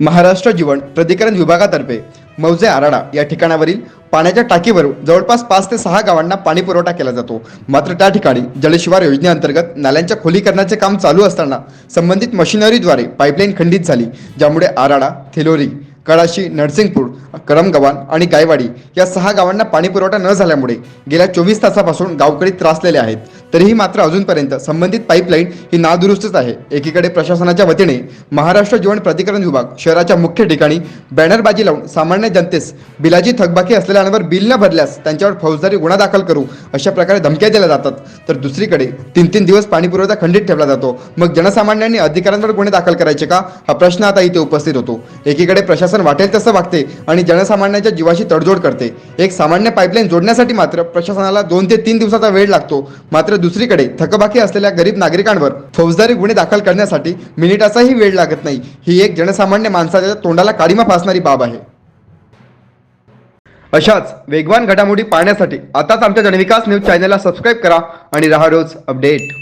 महाराष्ट्र जीवन प्राधिकरण विभागातर्फे मौजे आराडा या ठिकाणावरील पाण्याच्या टाकीवरून जवळपास पाच ते सहा गावांना पाणी पुरवठा केला जातो. मात्र त्या ठिकाणी जलशिवार योजनेअंतर्गत नाल्यांच्या खोलीकरणाचे काम चालू असताना संबंधित मशिनरीद्वारे पाईपलाईन खंडित झाली ज्यामुळे आराडा थेलोरी कळाशी नरसिंगपूर करमगव्हाण आणि गायवाडी या सहा गावांना पाणीपुरवठा न झाल्यामुळे गेल्या चोवीस तासापासून गावकरी त्रासलेले आहेत. तरीही मात्र अजूनपर्यंत संबंधित पाईपलाईन ही नादुरुस्तच आहे. एकीकडे प्रशासनाच्या वतीने महाराष्ट्र जीवन प्राधिकरण विभाग शहराच्या मुख्य ठिकाणी बॅनरबाजी लावून सामान्य जनतेस बिलाची थकबाकी असलेल्यांवर बिल न भरल्यास त्यांच्यावर फौजदारी गुन्हा दाखल करू अशा प्रकारे धमक्या दिल्या जातात. तर दुसरीकडे तीन तीन दिवस पाणीपुरवठा खंडित ठेवला जातो. मग जनसामान्यांनी अधिकाऱ्यांवर गुन्हे दाखल करायचे का? हा प्रश्न आता इथे उपस्थित होतो. एकीकडे प्रशासन वाटेल तसं वागते आणि जनसामान्यांच्या जीवाशी तडजोड करते. एक सामान्य पाईपलाईन जोडण्यासाठी मात्र प्रशासनाला दोन ते तीन दिवसाचा वेळ लागतो. मात्र दुसरीकडे थकबाकी असलेल्या गरीब नागरिकांवर फौजदारी गुन्हे दाखल करण्यासाठी मिनिटाचाही वेळ लागत नाही. ही एक जनसामान्य माणसाच्या तोंडाला काळीमा फासणारी बाब आहे. अशाच वेगवान घडामोडी पाहण्यासाठी आताच आमच्या जनविकास न्यूज चॅनलला सबस्क्राईब करा आणि राहा रोज अपडेट.